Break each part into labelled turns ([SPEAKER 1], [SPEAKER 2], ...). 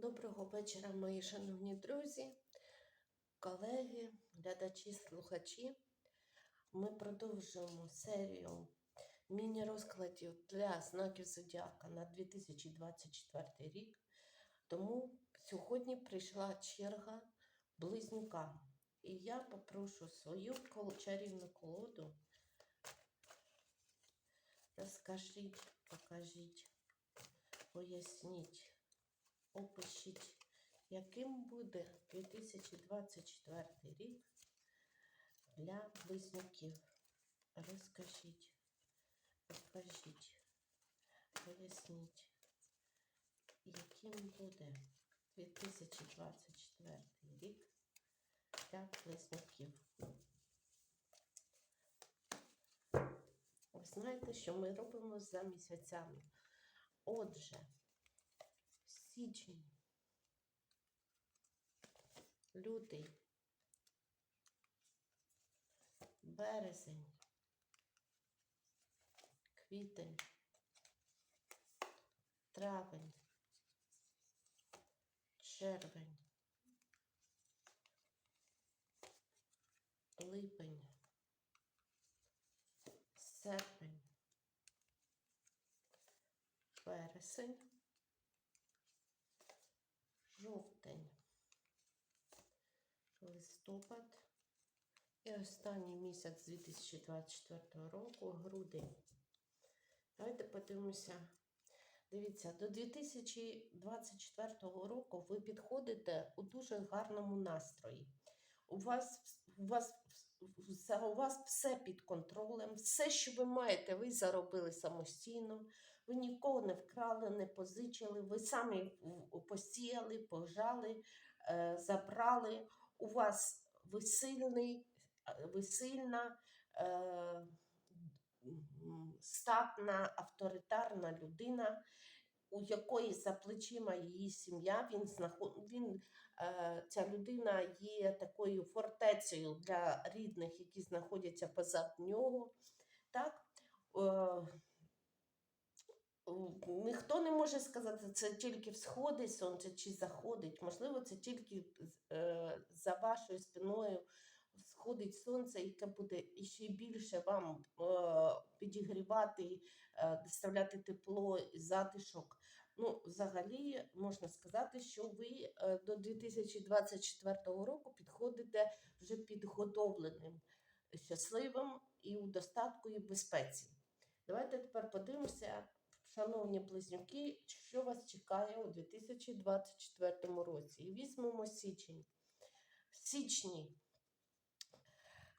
[SPEAKER 1] Доброго вечора, мої шановні друзі, колеги, глядачі, слухачі. Ми продовжуємо серію міні-розкладів для знаків Зодіака на 2024 рік. Тому сьогодні прийшла черга близнюка. І я попрошу свою чарівну колоду. Розкажіть, покажіть, поясніть опишіть, яким буде 2024 рік для близнюків. Розкажіть, покажіть, поясніть, яким буде 2024 рік для близнюків. Ви знаєте, що ми робимо за місяцями. Отже, січень, лютий, березень, квітень, травень, червень, липень, серпень, вересень жовтень, листопад і останній місяць 2024 року грудень. Давайте подивимося. Дивіться, до 2024 року ви підходите у дуже гарному настрої. У вас, у вас, у вас все під контролем, все, що ви маєте, ви заробили самостійно. Ви нікого не вкрали, не позичили, ви самі посіяли, пожали, е, забрали. У вас ви сильний, е, ви сильна, е, статна, авторитарна людина, у якої за плечима її сім'я, він він, ця людина є такою фортецею для рідних, які знаходяться позад нього. Так? Ніхто не може сказати, це тільки всходить сонце чи заходить. Можливо, це тільки е, за вашою спиною сходить сонце, яке буде іще більше вам е, підігрівати, е, доставляти тепло і затишок. Ну, взагалі, можна сказати, що ви до 2024 року підходите вже підготовленим, щасливим і у достатку і безпеці. Давайте тепер подивимося, шановні близнюки, що вас чекає у 2024 році. І візьмемо січень. В січні,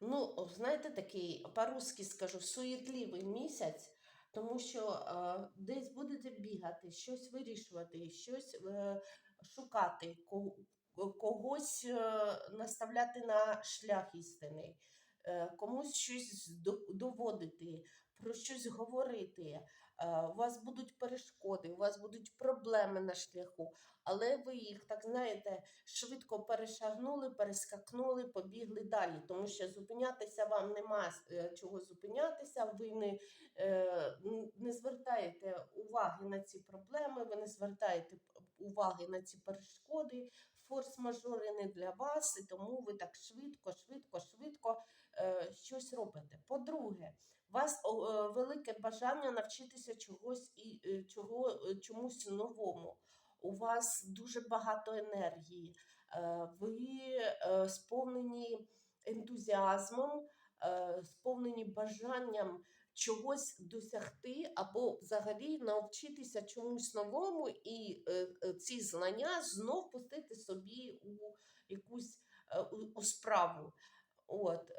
[SPEAKER 1] ну, знаєте, такий, по-русски скажу, суєтливий місяць, тому що е, десь будете бігати, щось вирішувати, щось е, шукати, когось е, наставляти на шлях істинний, е, комусь щось доводити, про щось говорити. Е, У вас будуть перешкоди, у вас будуть проблеми на шляху, але ви їх, так знаєте, швидко перешагнули, перескакнули, побігли далі, тому що зупинятися вам нема е, чого зупинятися, ви не, е, не звертаєте уваги на ці проблеми, ви не звертаєте уваги на ці перешкоди, форс-мажори не для вас, і тому ви так швидко, швидко, швидко е, щось робите. По-друге, у вас е, велике бажання навчитися чогось і е, чого, е, чомусь новому. У вас дуже багато енергії, ви сповнені ентузіазмом, сповнені бажанням чогось досягти, або взагалі навчитися чомусь новому, і ці знання знов пустити собі у якусь у, справу. От,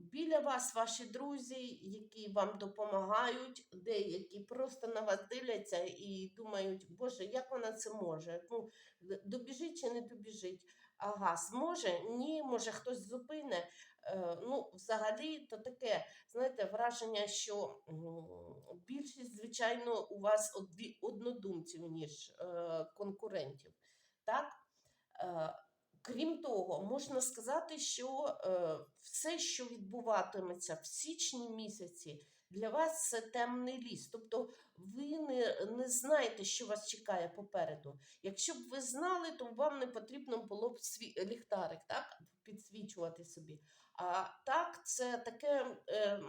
[SPEAKER 1] біля вас ваші друзі, які вам допомагають, деякі просто на вас дивляться і думають, Боже, як вона це може? Ну, добіжить чи не добіжить? Ага, зможе? Ні, може хтось зупине. Е, ну, взагалі, то таке, знаєте, враження, що більшість, звичайно, у вас однодумців, ніж е, конкурентів. Так? Крім того, можна сказати, що е, все, що відбуватиметься в січні місяці, Для вас це темний ліс. Тобто ви не, не знаєте, що вас чекає попереду. Якщо б ви знали, то вам не потрібно було б ліхтарик, так? Підсвічувати собі. А так, це таке е,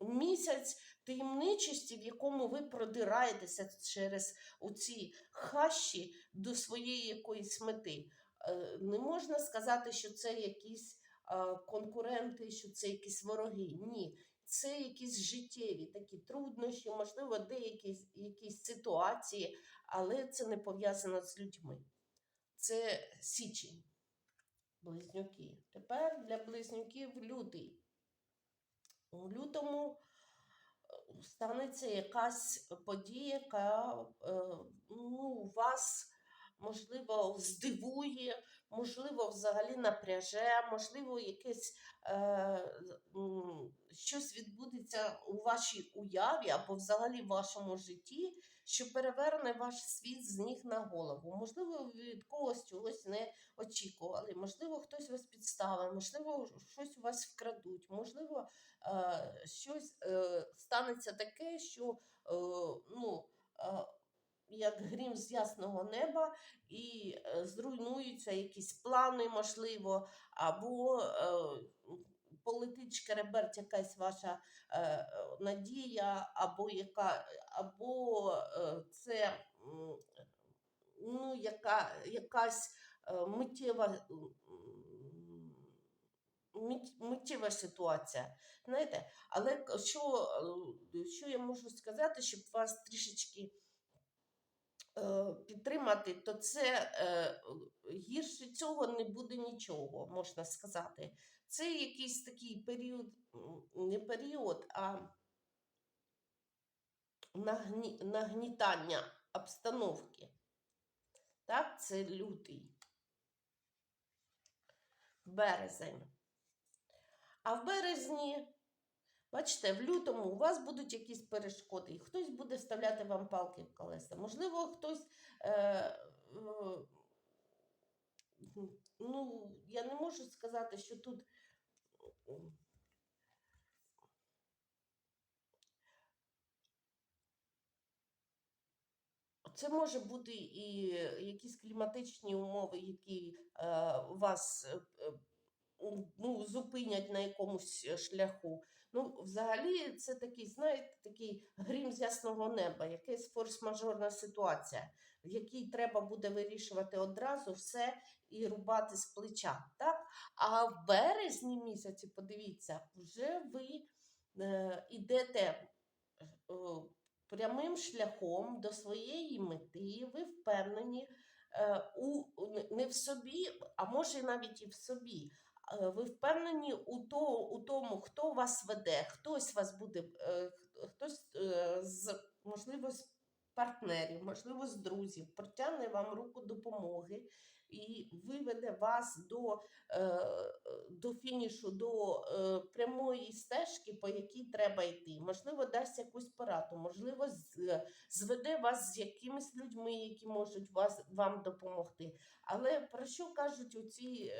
[SPEAKER 1] місяць таємничості, в якому ви продираєтеся через оці хащі до своєї якоїсь мети. Е, Не можна сказати, що це якісь е, конкуренти, що це якісь вороги. Ні. Це якісь життєві такі труднощі, можливо, деякі якісь ситуації, але це не пов'язано з людьми. Це січень. Близнюки. Тепер для близнюків лютий. У лютому е, станеться якась подія, яка ну, вас, можливо, здивує, можливо, взагалі напряже, можливо, якесь е, щось відбудеться у вашій уяві або взагалі в вашому житті, що переверне ваш світ з ніг на голову. Можливо, ви від когось чогось не очікували, можливо, хтось вас підставить, можливо, щось у вас вкрадуть, можливо, е, щось е, станеться таке, що е, ну, е, як грім з ясного неба, і е, зруйнуються якісь плани, можливо, або е, полетить шкереберть якась ваша е, надія, або яка, або це ну, яка, якась миттєва. Миттєва ситуація, знаєте, але що, що я можу сказати, щоб вас трішечки підтримати, то це е, гірше цього не буде нічого, можна сказати. Це якийсь такий період, не період, а нагнітання обстановки. Так, це лютий. Березень. А в березні, бачите, в лютому у вас будуть якісь перешкоди, і хтось буде вставляти вам палки в колеса. Можливо, хтось. Е, е, ну, я не можу сказати, що тут. Це може бути і якісь кліматичні умови, які е, вас е, ну, зупинять на якомусь шляху. Ну, взагалі, це такий, знаєте, такий грім з ясного неба, якась форс-мажорна ситуація, в якій треба буде вирішувати одразу все і рубати з плеча. Так? А в березні місяці, подивіться, вже ви е, йдете. е, прямим шляхом до своєї мети, ви впевнені е, у, не в собі, а може навіть і в собі. Е, Ви впевнені у, то, у тому, хто вас веде, хтось вас буде, е, хтось е, з, можливо, з партнерів, можливо, з друзів, протягне вам руку допомоги і виведе вас до, до фінішу, до прямої стежки, по якій треба йти. Можливо, дасть якусь пораду, можливо, зведе вас з якимись людьми, які можуть вас, вам допомогти. Але про що кажуть оці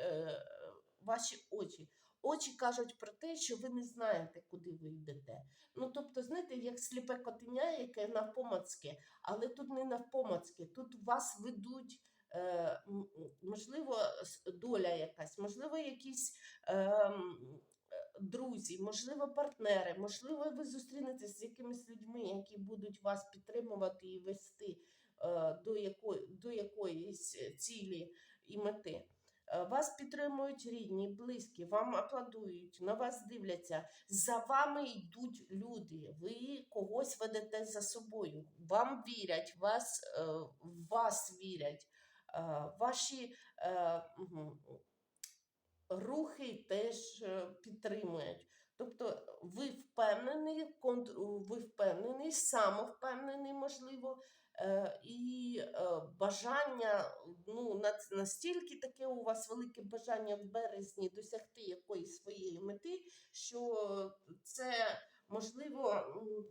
[SPEAKER 1] ваші очі? Очі кажуть про те, що ви не знаєте, куди ви йдете. Ну, тобто, знаєте, як сліпе котеня, яке навпомацьке, але тут не навпомацьке, тут вас ведуть. Е, можливо, доля якась, можливо, якісь е, друзі, можливо, партнери, можливо, ви зустрінетеся з якимись людьми, які будуть вас підтримувати і вести е, до, якої, до якоїсь цілі і мети. Е, Вас підтримують рідні, близькі, вам аплодують, на вас дивляться. За вами йдуть люди. Ви когось ведете за собою. Вам вірять, вас, е, вас вірять. Е, Ваші рухи теж підтримують. Тобто ви впевнений, ви впевнений, самовпевнений, можливо, е, і е, бажання, ну, настільки таке у вас велике бажання в березні досягти якоїсь своєї мети, що це можливо,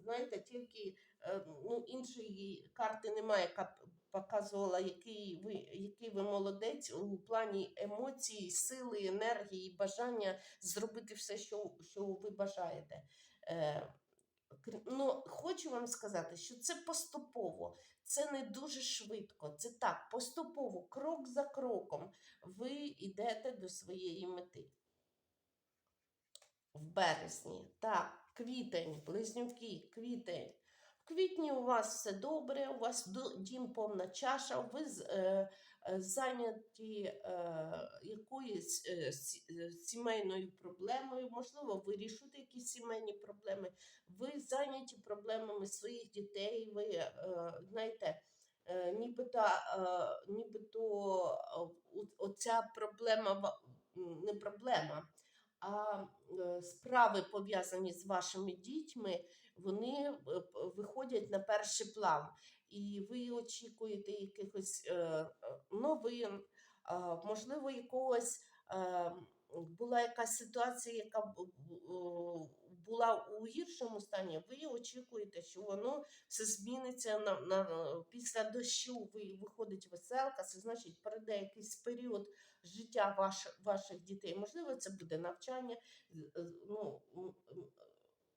[SPEAKER 1] знаєте, тільки е, ну, іншої карти немає, яка показувала, який ви, який ви молодець у плані емоцій, сили, енергії, бажання зробити все, що, що ви бажаєте. Е, ну, хочу вам сказати, що це поступово, це не дуже швидко. Це так, поступово, крок за кроком, ви йдете до своєї мети. В березні. Так, квітень, близнюки, квітень. Квітні у вас все добре, у вас дім повна чаша, ви е, е, зайняті е, якоюсь сі- сімейною проблемою, можливо, вирішуєте якісь сімейні проблеми, ви зайняті проблемами своїх дітей, ви знаєте, нібито, нібито оця проблема не проблема, а е, справи пов'язані з вашими дітьми, вони е, виходять на перший план. І ви очікуєте якихось е, новин, можливо, якогось була якась ситуація, яка була у гіршому стані. Ви очікуєте, що воно все зміниться на, на після дощу. Ви виходить веселка, це значить перейде якийсь період життя ваш, ваших дітей. Можливо, це буде навчання. з- Ну,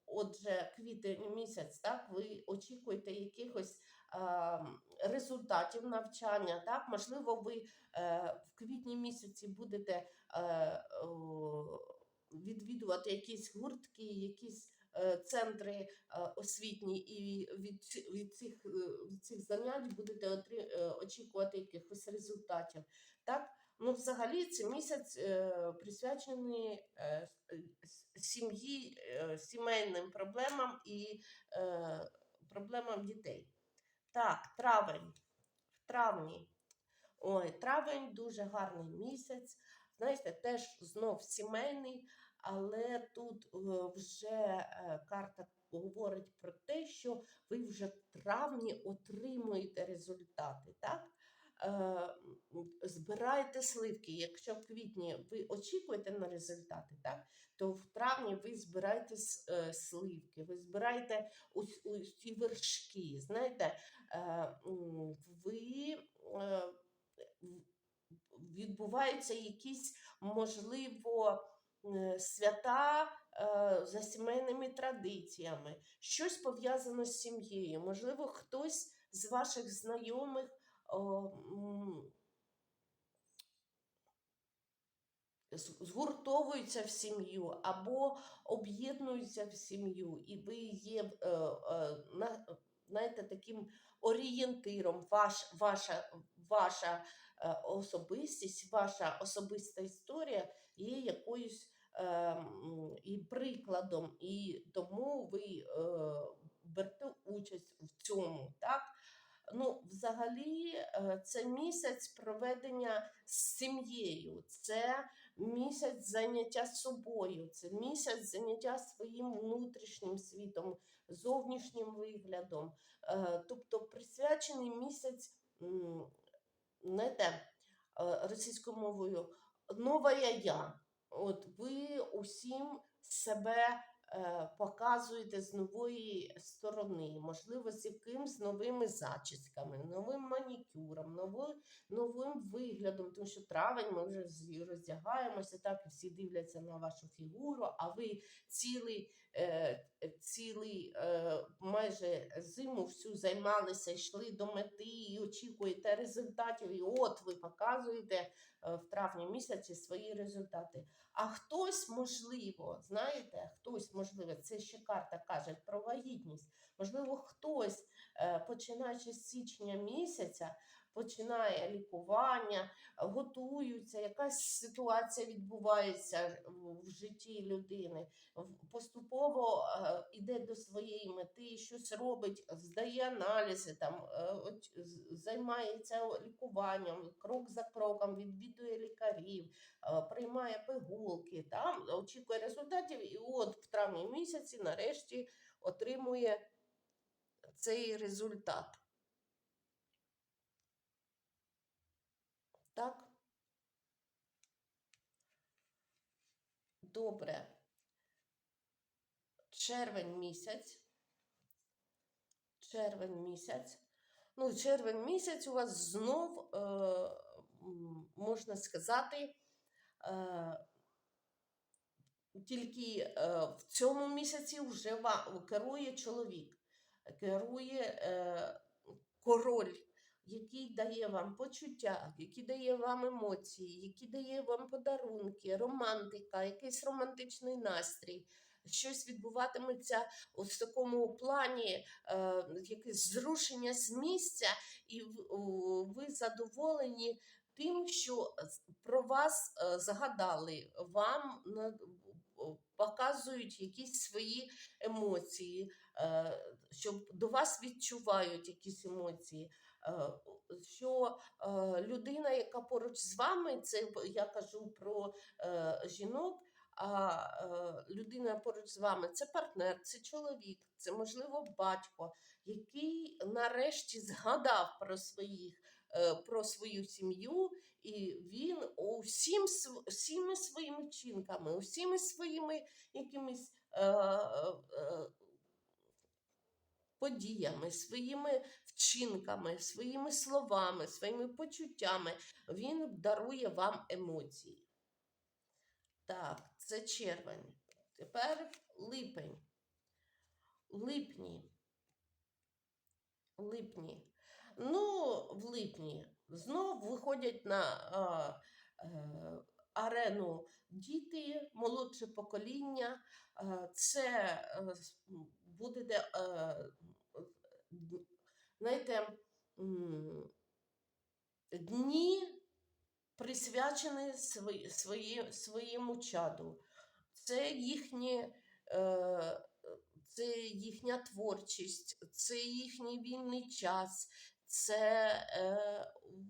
[SPEAKER 1] отже, квітень місяць, так, ви очікуєте якихось результатів навчання. Так? Можливо, ви е, в квітні місяці будете е, відвідувати якісь гуртки, якісь е, центри е, освітні, і від, від, цих, е, від цих занять будете очікувати якихось результатів. Так? Ну, взагалі, це місяць присвячений сім'ї, сімейним проблемам і проблемам дітей. Так, травень. В травні. Ой, травень дуже гарний місяць. Знаєте, теж знов сімейний, але тут е, вже е, карта говорить про те, що ви вже в травні отримуєте результати. Так? Е, збираєте сливки. Якщо в квітні ви очікуєте на результати, так? то в травні ви збираєте сливки, ви збираєте ці вершки. Знаєте, ви відбуваються якісь, можливо, свята е, за сімейними традиціями, щось пов'язано з сім'єю. Можливо, хтось з ваших знайомих о, м, з- згуртовуються в сім'ю або об'єднуються в сім'ю, і ви є е, е, на, знаєте, таким орієнтиром, ваш, ваша, ваша е, особистість, ваша особиста історія є якоюсь е, і прикладом, і тому ви е, берете участь в цьому. Так? Ну, взагалі, е, це місяць проведення з сім'єю, це місяць заняття собою, це місяць заняття своїм внутрішнім світом, зовнішнім виглядом. Е, Тобто присвячений місяць, знаєте, е, російською мовою новая я. От ви усім себе е, показуєте з нової сторони, можливо, з якимсь новими зачісками, новим манікюром, новим, новим виглядом, тому що травень ми вже роздягаємося, так і всі дивляться на вашу фігуру, а ви цілий, е, цілий е, майже зиму всю займалися, йшли до мети і очікуєте результатів. І от ви показуєте е, в травні місяці свої результати. А хтось, можливо, знаєте, хтось, можливо, це ще карта каже про вагітність. Можливо, хтось, е, починаючи з січня місяця, починає лікування, готуються, якась ситуація відбувається в- житті людини. Поступово е, іде до своєї мети, щось робить, здає аналізи, там, е, займається лікуванням, крок за кроком, відвідує лікарів, е, приймає пигулки, там, очікує результатів, і от в травні місяці нарешті отримує цей результат. Так? Добре. Червень місяць. Червень місяць. Ну, червень місяць у вас знов, е, можна сказати, е, тільки е, в цьому місяці вже керує чоловік, керує е, король, який дає вам почуття, який дає вам емоції, який дає вам подарунки, романтика, якийсь романтичний настрій. Щось відбуватиметься в такому плані, е, якесь зрушення з місця, і ви задоволені тим, що про вас е, згадали, вам показують якісь свої емоції, е, що до вас відчувають якісь емоції. Е, Що е, людина, яка поруч з вами, це я кажу про е, жінок. А людина поруч з вами це партнер, це чоловік, це можливо батько, який нарешті згадав про своїх, про свою сім'ю, і він усім всіми своїми вчинками, усіми своїми якимись подіями, своїми вчинками, своїми словами, своїми почуттями, він дарує вам емоції. Так, це червень. Тепер липень. Липні. Липні. Ну, в липні знов виходять на а, е, арену діти, молодше покоління. Е, Це е, буде, де, д- знаєте, дні присвячені свої, свої, своєму чаду. Це їхнє. Е, це їхня творчість, це їхній вільний час, це е,